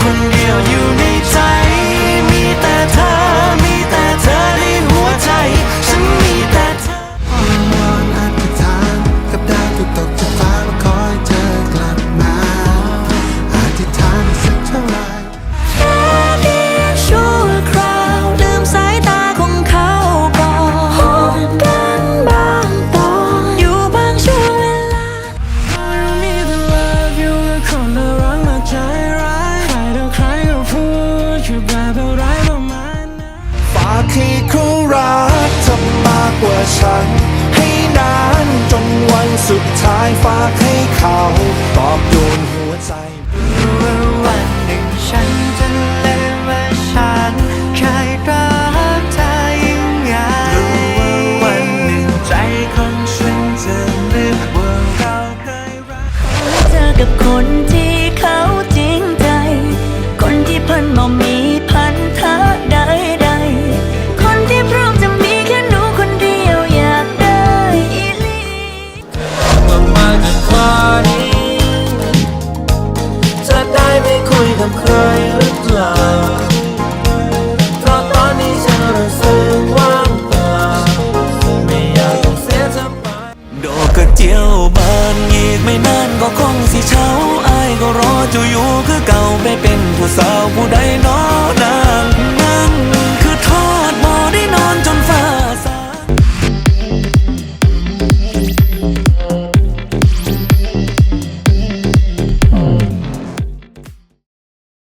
คนเดียวอยู่ในใจากให้เขารักเธอมากกว่าฉัน ให้นานจนวันสุดท้ายฝากให้เขาตอบโยนหัวใจว่าวันหนึ่งฉันจะลืมว่าฉันเคยรักเธอยิ่งใหญ่รู้ว่าวันหนึ่งใจของฉันจะลืมว่าเราเคยรักเจอกับคนที่ เช้าอายก็รอจะอยู่คือเก่าไปเป็นผู้สาวผู้ใดนอ